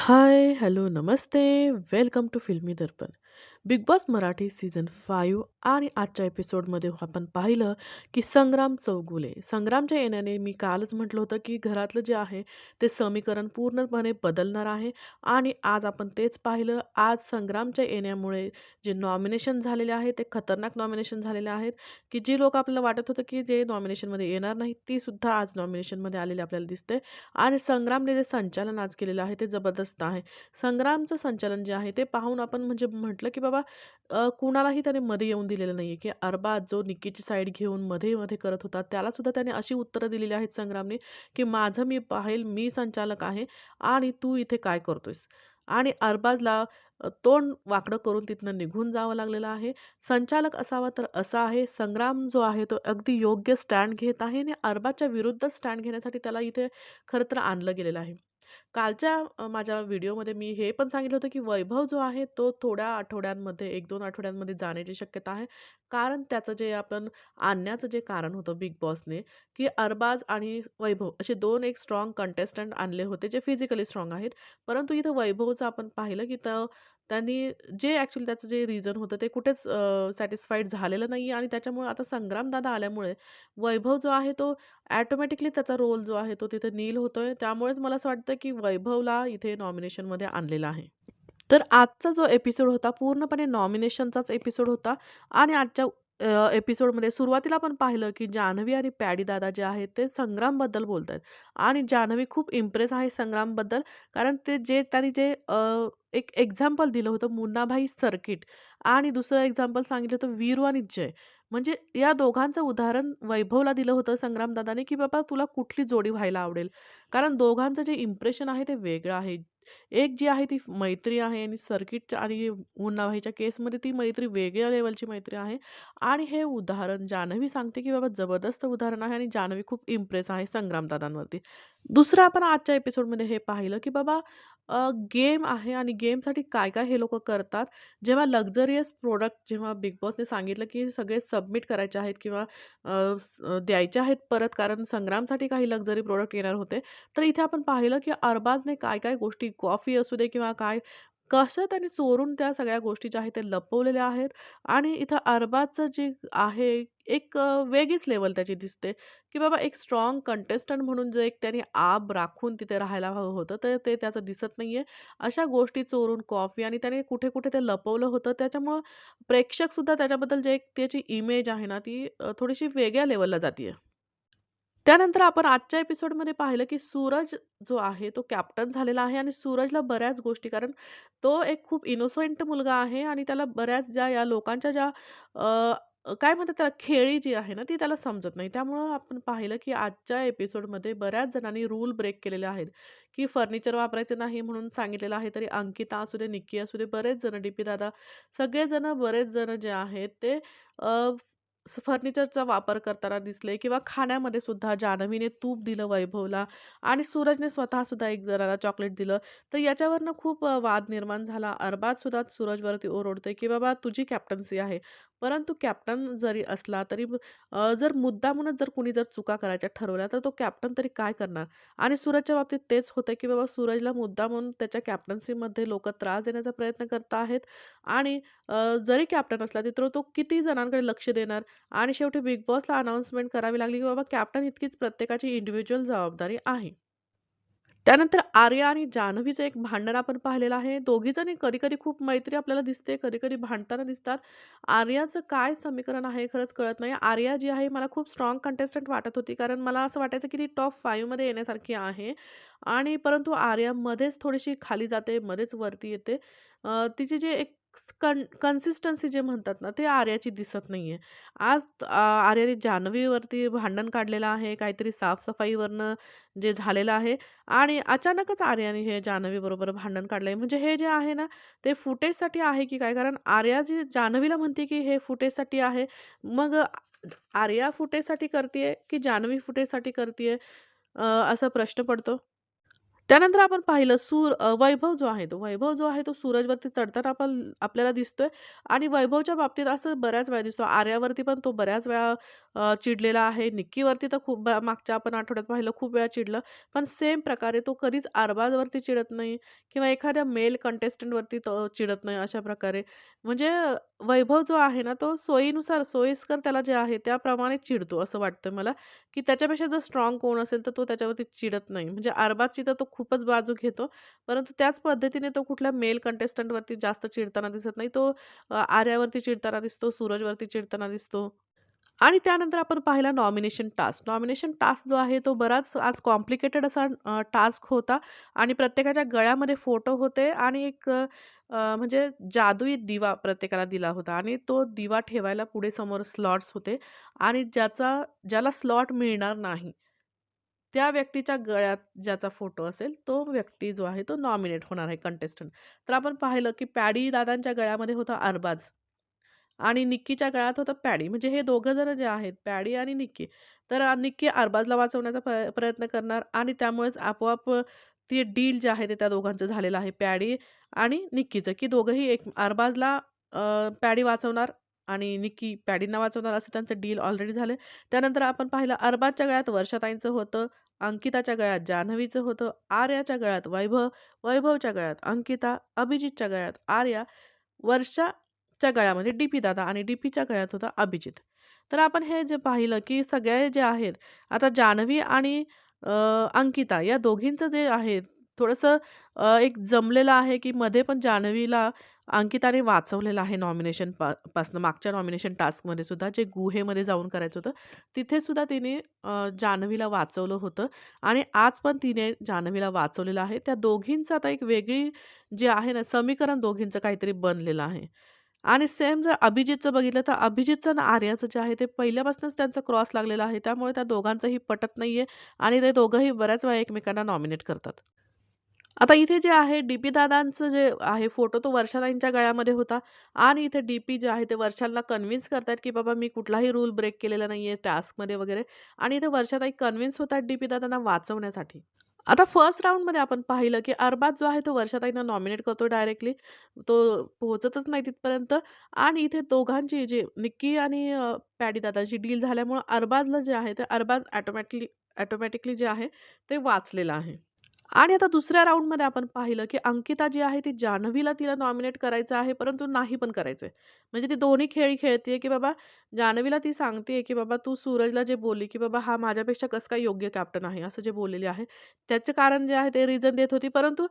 High, hello, Namaste. Welcome to Filmy Darpan. Bigg Boss Marathi season five आणि आजच्या एपिसोडमध्ये आपण पाहिलं, की संग्राम चौगुले. संग्रामच्या येण्याने मी कालच म्हटलं होतं, की घरातलं जे आहे ते समीकरण पूर्णपणे बदलणार आहे आणि आज आपण तेच पाहिलं. आज संग्रामच्या येण्यामुळे जे नॉमिनेशन झालेले आहे ते खतरनाक नॉमिनेशन झालेले आहेत, की जी लोक आपल्याला वाटत होतं, की जे नॉमिनेशनमध्ये येणार नाही ती सुद्धा आज नॉमिनेशनमध्ये आलेली आपल्याला दिसते आणि संग्रामने जे संचालन आज केलेलं आहे ते जबरदस्त आहे. संग्रामचं संचालन जे आहे ते पाहून आपण म्हणजे म्हटलं, की बाबा कुणालाही त्याने मध्ये येऊन दिलेलं नाही आहे की अरबाज जो निक्कीची साईड घेऊन मध्ये-मध्ये करत होता, त्यालासुद्धा त्याने अशी उत्तरं दिलेली आहेत संग्रामने, की माझं मी पाहेल, मी संचालक आहे आणि तू इथे काय करतोयस? आणि अरबाजला तोंड वाकडं करून तिथनं निघून जावं लागलेलं आहे. संचालक असावा तर असा आहे. संग्राम जो आहे तो अगदी योग्य स्टँड घेत आहे आणि अरबाजच्या विरुद्ध स्टँड घेण्यासाठी त्याला इथे खरं तर आणलं गेलेलं आहे. कालच्या माझ्या व्हिडिओमध्ये मी हे पण सांगितलं होतं, की वैभव जो आहे तो थोड्या आठवड्यांमध्ये 1-2 आठवड्यांमध्ये जाण्याची शक्यता आहे. कारण त्याचं जे आपण आणण्याचं जे कारण होतं बिग बॉसने, की अरबाज आणि वैभव असे दोन एक स्ट्राँग कंटेस्टंट आणले होते, जे फिजिकली स्ट्राँग आहेत. परंतु इथं वैभवचं आपण पाहिलं, की तर त्यांनी जे ॲक्च्युली त्याचं जे रिझन होतं ते कुठेच सॅटिस्फाईड झालेलं नाही आणि त्याच्यामुळे आता संग्रामदादा आल्यामुळे वैभव जो आहे तो ॲटोमॅटिकली त्याचा रोल जो आहे तो तिथे नील होतोय. त्यामुळेच मला असं वाटतं, की वैभवला इथे नॉमिनेशनमध्ये आणलेला आहे. तर आजचा जो एपिसोड होता पूर्णपणे नॉमिनेशनचाच एपिसोड होता आणि आजच्या एपिसोडमध्ये सुरुवातीला आपण पाहिलं, की जान्हवी आणि पॅडी दादा जे आहेत ते संग्रामबद्दल बोलत आहेत आणि जान्हवी खूप इम्प्रेस आहे संग्रामबद्दल. कारण ते जे त्यांनी जे एक एक्झाम्पल दिलं होतं मुन्नाभाई सर्किट आणि दुसरं एक्झाम्पल सांगितलं होतं वीरू आणि जय. म्हणजे या दोघांचं उदाहरण वैभवला दिलं होतं संग्रामदादाने, की बाबा तुला कुठली जोडी व्हायला आवडेल? कारण दोघांचं जे इम्प्रेशन आहे ते वेगळं आहे. एक जी आहे ती मैत्री आहे आणि सर्किटच्या आणि मुन्नाभाईच्या केसमध्ये ती मैत्री वेगळ्या लेवलची मैत्री आहे आणि हे उदाहरण जान्हवी सांगते, की बाबा जबरदस्त उदाहरण आहे आणि जान्हवी खूप इम्प्रेस आहे संग्रामदादांवरती. दुसरं आपण आजच्या एपिसोडमध्ये हे पाहिलं, की बाबा गेम आहे आणि गेमसाठी काय-काय हे लोकं करतात. जेव्हा लक्झरियस प्रोडक्ट जेव्हा बिग बॉसने सांगितलं, की सगळे सबमिट करायचे आहेत किंवा द्यायचे आहेत परत कारण संग्रामसाठी काही लक्झरी प्रोडक्ट येणार होते. तर इथे आपण पाहिलं, की अरबाजने काय-काय गोष्टी कॉफी असू दे किंवा काय कसं त्यांनी चोरून त्या सगळ्या गोष्टी ज्या आहेत, ते लपवलेल्या आहेत आणि इथं अरबाजचं जे आहे, एक वेगळीच लेवल त्याची दिसते, की बाबा एक स्ट्राँग कंटेस्टंट म्हणून जे एक त्याने आब राखून तिथे राहायला हवं होतं, तर ते त्याचं दिसत नाही आहे अशा गोष्टी चोरून कॉफी आणि त्याने कुठे-कुठे ते लपवलं होतं. त्याच्यामुळं प्रेक्षकसुद्धा त्याच्याबद्दल जे एक त्याची इमेज आहे ना, ती थोडीशी वेगळ्या लेवलला जाते आहे त्यानंतर आपण आजच्या एपिसोडमध्ये पाहिलं, की सूरज जो आहे तो कॅप्टन झालेला आहे आणि सूरजला बऱ्याच गोष्टी कारण तो एक खूप इनोसेंट मुलगा आहे आणि त्याला बऱ्याच ज्या या लोकांच्या ज्या काय म्हणतात त्याला खेळी जी आहे ना, ती त्याला समजत नाही. त्यामुळं आपण पाहिलं, की आजच्या एपिसोडमध्ये बऱ्याच जणांनी रूल ब्रेक केलेले आहेत, की फर्निचर वापरायचं नाही म्हणून सांगितलेलं आहे. तरी अंकिता असू दे, निक्की असू दे, बरेच जण, डी दादा, सगळेजण बरेच जण जे आहेत ते फर्निचरचा वापर करताना दिसले किंवा खाण्यामध्ये सुद्धा जान्हवीने तूप दिलं वैभवला आणि सूरजने स्वतः सुद्धा एक जणाला चॉकलेट दिलं. तर याच्यावरनं खूप वाद निर्माण झाला. अरबाजसुद्धा सूरजवरती ओरडतोय, की "बाबा तुझी कॅप्टन्सी आहे." परंतु कॅप्टन जरी असला तरी जर मुद्दामूनच जर कुणी जर चुका करायच्या ठरवल्या, तर तो कॅप्टन तरी काय करणार? आणि सूरजच्या बाबतीत तेच होतं की बाबा सूरजला मुद्दामून त्याच्या कॅप्टन्सीमध्ये लोक त्रास देण्याचा प्रयत्न करत आहेत आणि जरी कॅप्टन असला, तर तो किती जणांकडे लक्ष देणार? आणि शेवटी बिग बॉसला अनाउन्समेंट करावी लागली, की बाबा कॅप्टन इतकीच प्रत्येकाची इंडिव्हिज्युअल जबाबदारी आहे. त्यानंतर आर्या आणि जान्हवीचं एक भांडण आपण पाहिलेलं आहे. दोघीजणी कधी-कधी खूप मैत्री आपल्याला दिसते, कधी-कधी भांडताना दिसतात. आर्याचं काय समीकरण आहे खरंच कळत नाही. आर्या जी आहे मला खूप स्ट्राँग कंटेस्टंट वाटत होती, कारण मला असं वाटायचं की ती टॉप फाईव्हमध्ये येण्यासारखी आहे आणि परंतु आर्या मध्येच थोडीशी खाली जाते, मध्येच वरती येते. तिची जे एक कन कन्सिस्टन्सी जे म्हणतात ना, ते आर्याची दिसत नाही आहे आज आर्याने जान्हवीवरती भांडण काढलेलं आहे, काहीतरी साफसफाईवरनं जे झालेलं आहे आणि अचानकच आर्याने हे जान्हवीबरोबर भांडण काढलंय. म्हणजे हे जे आहे ना, ते फुटेजसाठी आहे की काय? कारण आर्या जी जान्हवीला म्हणते की हे फुटेजसाठी आहे. मग आर्या फुटेजसाठी करतीये की जान्हवी फुटेजसाठी करते आहे असा प्रश्न पडतो. त्यानंतर आपण पाहिलं सूर वैभव जो आहे तो वैभव जो आहे तो सूरजवरती चढताना आपण आपल्याला दिसतोय आणि वैभवच्या बाबतीत असं बऱ्याच वेळा दिसतो. आर्यावरती पण तो बऱ्याच वेळा चिडलेला आहे. निक्कीवरती तर खूप ब मागच्या आपण आठवड्यात पाहिलं खूप वेळा चिडलं. पण सेम प्रकारे तो कधीच अरबाजवरती चिडत नाही किंवा एखाद्या मेल कंटेस्टंटवरती तो चिडत नाही अशा प्रकारे. म्हणजे वैभव जो आहे ना, तो सोयीनुसार सोयीस्कर त्याला जे आहे त्याप्रमाणे चिडतो असं वाटतं मला, की त्याच्यापेक्षा जर स्ट्राँग कोण असेल तर तो त्याच्यावरती चिडत नाही. म्हणजे अरबाजची तर तो खूपच बाजू घेतो. परंतु त्याच पद्धतीने तो कुठल्या मेल कंटेस्टंटवरती जास्त चिडताना दिसत नाही. तो आर्यावरती चिडताना दिसतो, सूरजवरती चिडताना दिसतो. आणि त्यानंतर आपण पाहिला नॉमिनेशन टास्क. नॉमिनेशन टास्क जो आहे तो बराच आज कॉम्प्लिकेटेड असा टास्क होता आणि प्रत्येकाच्या गळ्यामध्ये फोटो होते आणि एक म्हणजे जादुई दिवा प्रत्येकाला दिला होता आणि तो दिवा ठेवायला पुढे समोर स्लॉट्स होते आणि ज्याचा ज्याला स्लॉट मिळणार नाही, त्या व्यक्तीच्या गळ्यात ज्याचा फोटो असेल, तो व्यक्ती जो आहे तो नॉमिनेट होणार आहे कंटेस्टंट. तर आपण पाहिलं की पॅडी दादांच्या गळ्यामध्ये होता अरबाज. आणि निक्कीच्या गळ्यात होतं पॅडी. म्हणजे हे दोघं जण जे आहेत पॅडी आणि निक्की. तर निक्की अरबाजला वाचवण्याचा प्र प्रयत्न करणार आणि त्यामुळेच आपोआप ती ते डील जे आहे ते त्या दोघांचं झालेलं आहे. पॅडी आणि निक्कीचं, की दोघंही एक अरबाजला पॅडी वाचवणार आणि निक्की पॅडींना वाचवणार असं त्यांचं डील ऑलरेडी झालं. त्यानंतर आपण पाहिलं अरबाजच्या गळ्यात वर्षाताईंचं होतं, अंकिताच्या गळ्यात जान्हवीचं होतं, आर्याच्या गळ्यात वैभव, वैभवच्या गळ्यात अंकिता, अभिजितच्या गळ्यात आर्या, वर्षाच्या गळ्यामध्ये म्हणजे डी-पी दादा आणि डी-पीच्या गळ्यात होता अभिजित. तर आपण हे जे पाहिलं, की सगळे जे आहेत, आता जान्हवी आणि अंकिता या दोघींचं जे आहे थोडंसं एक जमलेलं आहे, की मध्ये पण जान्हवीला अंकिताने वाचवलेलं आहे नॉमिनेशन पा पासनं मागच्या नॉमिनेशन टास्कमध्ये सुद्धा जे गुहेमध्ये जाऊन करायचं होतं. तिथे सुद्धा तिने जान्हवीला वाचवलं होतं आणि आज पण तिने जान्हवीला वाचवलेलं आहे. त्या दोघींचं आता एक वेगळी जे आहे ना समीकरण दोघींचं काहीतरी बनलेलं आहे. आणि सेम जर अभिजितचं बघितलं तर अभिजितचं आणि आर्याचं जे आहे ते पहिल्यापासूनच त्यांचा क्रॉस लागलेला आहे. त्यामुळे त्या दोघांचंही पटत नाही आहे आणि ते दोघंही बऱ्याच वेळा एकमेकांना नॉमिनेट करतात. आता इथे जे आहे डी-पी दादांचं जे आहे फोटो तो वर्षाताईंच्या गळ्यामध्ये होता आणि इथे डी-पी जे आहे ते वर्षाला कन्विन्स करतात की बाबा मी कुठलाही रूल ब्रेक केलेला नाही आहे टास्कमध्ये वगैरे आणि इथे वर्षाताई कन्विन्स होतात डी-पी दादांना वाचवण्यासाठी. आता फर्स्ट राऊंडमध्ये आपण पाहिलं, की अरबाज जो आहे तो वर्षाताईंना नॉमिनेट करतो डायरेक्टली. तो पोहोचतच नाही तिथपर्यंत आणि इथे दोघांची जी निक्की आणि पॅडी दादाची डील झाल्यामुळं अरबाजला जे आहे ते अरबाज ॲटोमॅटिकली ॲटोमॅटिकली जे आहे ते वाचलेलं आहे. आणि आता दुसऱ्या राऊंडमध्ये आपण पाहिलं, की अंकिता जी आहे ती जान्हवीला तिला नॉमिनेट करायचं आहे, परंतु नाही पण करायचं आहे म्हणजे ती दोन्ही खेळी खेळते की बाबा जान्हवीला ती सांगते की बाबा तू सूरजला जे बोलली, की बाबा हा माझ्यापेक्षा कसं काय योग्य कॅप्टन आहे, असं जे बोललेले आहे. त्याचं कारण जे आहे ते रिझन देत होती. परंतु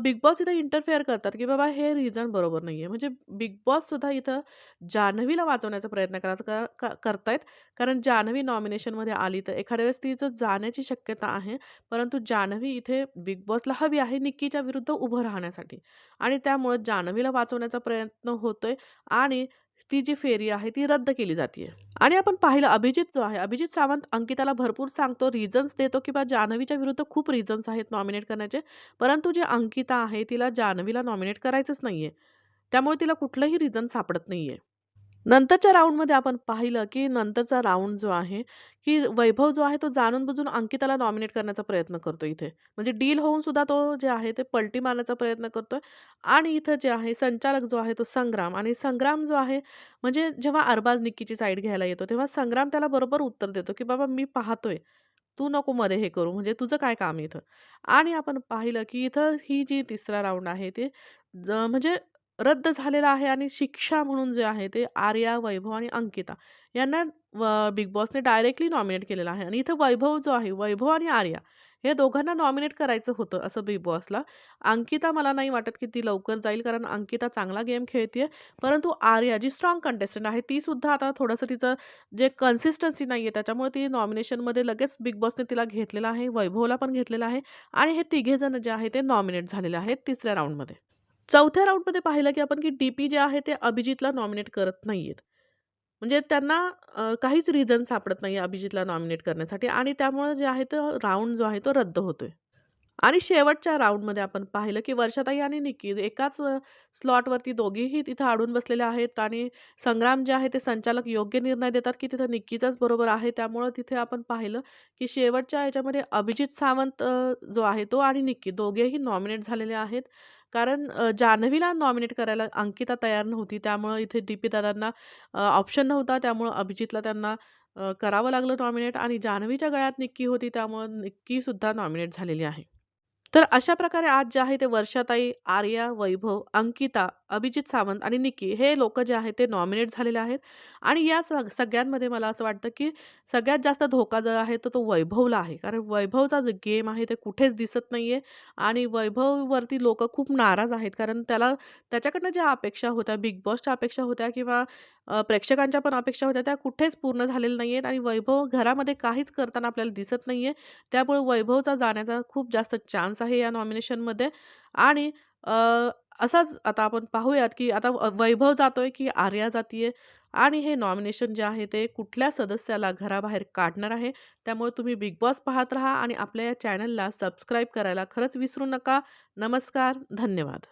बिग बॉस इथं इंटरफेअर करतात, की बाबा हे रिझन बरोबर नाही आहे म्हणजे बिग बॉस सुद्धा इथं जान्हवीला वाचवण्याचा प्रयत्न करायचा क क करतायत. कारण जान्हवी नॉमिनेशनमध्ये आली तर एखाद्या वेळेस तिचं जाण्याची शक्यता आहे. परंतु जान्हवी इथे बिग बॉसला हवी आहे निक्कीच्या विरुद्ध उभं राहण्यासाठी आणि त्यामुळं जान्हवीला वाचवण्याचा प्रयत्न होतोय आणि आणि ती जी फेरी आहे ती रद्द केली जाते. आणि आपण पाहिलं अभिजित जो आहे, अभिजित सावंत अंकिताला भरपूर सांगतो, रिझन्स देतो, किंवा जान्हवीच्या विरुद्ध खूप रिझन्स आहेत नॉमिनेट करण्याचे. परंतु जी अंकिता आहे तिला जान्हवीला नॉमिनेट करायचंच नाही आहे त्यामुळे तिला कुठलंही रिझन सापडत नाही आहे नंतरच्या राऊंडमध्ये आपण पाहिलं, की नंतरचा राऊंड जो आहे, की वैभव जो आहे तो जाणून-बुजून अंकिताला नॉमिनेट करण्याचा प्रयत्न करतो इथे. म्हणजे डील होऊन सुद्धा तो जे आहे ते पलटी मारण्याचा प्रयत्न करतोय आणि इथं जे आहे संचालक जो आहे तो संग्राम आणि संग्राम जो आहे म्हणजे जेव्हा अरबाज निक्कीची साईड घ्यायला येतो, तेव्हा संग्राम त्याला बरोबर उत्तर देतो, की "बाबा मी पाहतोय. तू नको मध्ये हे करू. म्हणजे तुझं काय काम इथं?" आणि आपण पाहिलं, की इथं ही जी तिसरा राऊंड आहे ते ज म्हणजे रद्द झालेला आहे आणि शिक्षा म्हणून जे आहे ते आर्या, वैभव आणि अंकिता यांना व बिग बॉसने डायरेक्टली नॉमिनेट केलेलं आहे आणि इथं वैभव जो आहे, वैभव आणि आर्या हे दोघांना नॉमिनेट करायचं होतं असं बिग बॉसला. अंकिता मला नाही वाटत, की ती लवकर जाईल कारण अंकिता चांगला गेम खेळते परंतु आर्या जी स्ट्राँग कंटेस्टंट आहे ती सुद्धा आता थोडंसं तिचं जे कन्सिस्टन्सी नाही आहे त्याच्यामुळे ती नॉमिनेशनमध्ये लगेच बिग बॉसने तिला घेतलेलं आहे. वैभवला पण घेतलेलं आहे आणि हे तिघेजण जे आहे ते नॉमिनेट झालेले आहेत तिसऱ्या राऊंडमध्ये चौथ्या राऊंडमध्ये पाहिलं, की आपण की डी-पी जे आहे ते अभिजितला नॉमिनेट करत नाही आहेत म्हणजे त्यांना काहीच रिझन सापडत नाही अभिजितला नॉमिनेट करण्यासाठी आणि त्यामुळे जे आहे तो राऊंड जो आहे तो रद्द होतोय. आणि शेवटच्या राऊंडमध्ये आपण पाहिलं, की वर्षाताई आणि निक्की एकाच स्लॉटवरती दोघीही तिथं अडून बसलेले आहेत आणि संग्राम जे आहे ते संचालक योग्य निर्णय देतात, की तिथं निक्कीचाच बरोबर आहे. त्यामुळं तिथे आपण पाहिलं, की शेवटच्या याच्यामध्ये अभिजित सावंत जो आहे तो आणि निक्की दोघेही नॉमिनेट झालेले आहेत. कारण जान्हवीला नॉमिनेट करायला अंकिता तयार नव्हती. त्यामुळं इथे डी-पी दादांना ऑप्शन नव्हता. त्यामुळं अभिजितला त्यांना करावं लागलं नॉमिनेट आणि जान्हवीच्या गळ्यात निक्की होती. त्यामुळं निक्कीसुद्धा नॉमिनेट झालेली आहे. तर अशा प्रकारे आज जे आहे ते वर्षाताई, आर्या, वैभव, अंकिता, अभिजित सावंत आणि निकी हे लोक जे आहेत ते नॉमिनेट झालेले आहेत आणि या सग सगळ्यांमध्ये मला असं वाटतं, की सगळ्यात जास्त धोका जो आहे तर तो वैभवला आहे. कारण वैभवचा जो गेम आहे ते कुठेच दिसत नाही आहे आणि वैभववरती लोक खूप नाराज आहेत. कारण त्याला त्याच्याकडनं ज्या अपेक्षा होत्या, बिग बॉसच्या अपेक्षा होत्या किंवा प्रेक्षकांच्या पण अपेक्षा होत्या, त्या कुठेच पूर्ण झालेल्या नाही आहेत आणि वैभव घरामध्ये काहीच करताना आपल्याला दिसत नाही आहे त्यामुळे वैभवचा जाण्याचा खूप जास्त चान्स आहे या नॉमिनेशनमध्ये आणि असाच आता आपण पाहूयात, की आता वैभव जातोय, की आर्या जातीये आणि हे नॉमिनेशन जे आहे ते कुठल्या सदस्याला घराबाहेर काढणार आहे. त्यामुळे तुम्ही बिग बॉस पाहत राहा आणि आपल्या या चॅनलला सबस्क्राईब करायला खरंच विसरू नका. नमस्कार, धन्यवाद.